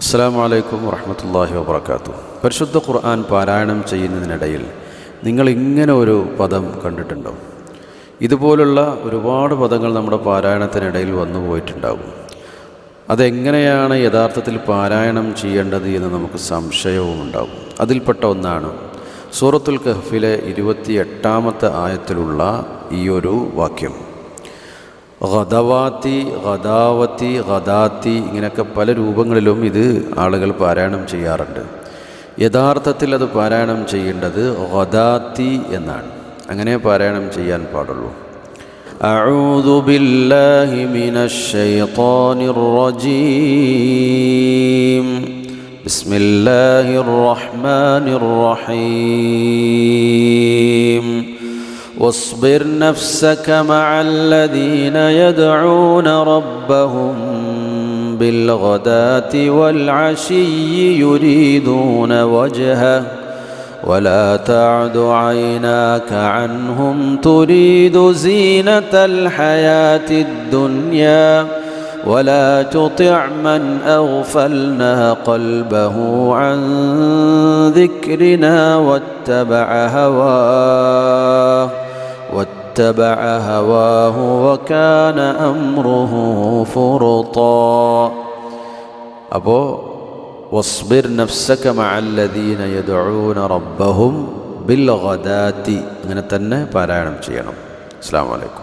അസ്സാം വലൈക്കും വറഹമത്തല്ലാഹി വാബർക്കാത്തു പരിശുദ്ധ ഖുർആൻ പാരായണം ചെയ്യുന്നതിനിടയിൽ നിങ്ങൾ ഇങ്ങനെ ഒരു പദം കണ്ടിട്ടുണ്ടോ? ഇതുപോലുള്ള ഒരുപാട് പദങ്ങൾ നമ്മുടെ പാരായണത്തിനിടയിൽ വന്നു പോയിട്ടുണ്ടാകും. അതെങ്ങനെയാണ് യഥാർത്ഥത്തിൽ പാരായണം ചെയ്യേണ്ടത് എന്ന് നമുക്ക് സംശയവും ഉണ്ടാകും. അതിൽപ്പെട്ട ഒന്നാണ് സൂറത്തുൽ കഹ്ഫിലെ ഇരുപത്തി എട്ടാമത്തെ ആയത്തിലുള്ള ഈ ഒരു വാക്യം. ഗദവാത്തി ഗദാവത്തി ഗദാത്തി ഇങ്ങനെയൊക്കെ പല രൂപങ്ങളിലും ഇത് ആളുകൾ പാരായണം ചെയ്യാറുണ്ട് യഥാർത്ഥത്തിൽ അത് പാരായണം ചെയ്യേണ്ടത് ഗദാത്തി എന്നാണ് അങ്ങനെ പാരായണം ചെയ്യാൻ പാടുള്ളൂ أعوذ بالله من الشيطان الرجيم بسم الله الرحمن الرحيم واصبر نفسك مع الذين يدعون ربهم بالغداة والعشي يريدون وجهه ولا تعد عيناك عنهم تريد زينة الحياة الدنيا ولا تطع من أغفلنا قلبه عن ذكرنا واتبع هواه واتبع هواه وكان أمره فرطا أبو واصبر نفسك مع الذين يدعون ربهم بالغداة അങ്ങനെ തന്നെ പാരായണം ചെയ്യണം അസ്സാം വലൈക്കും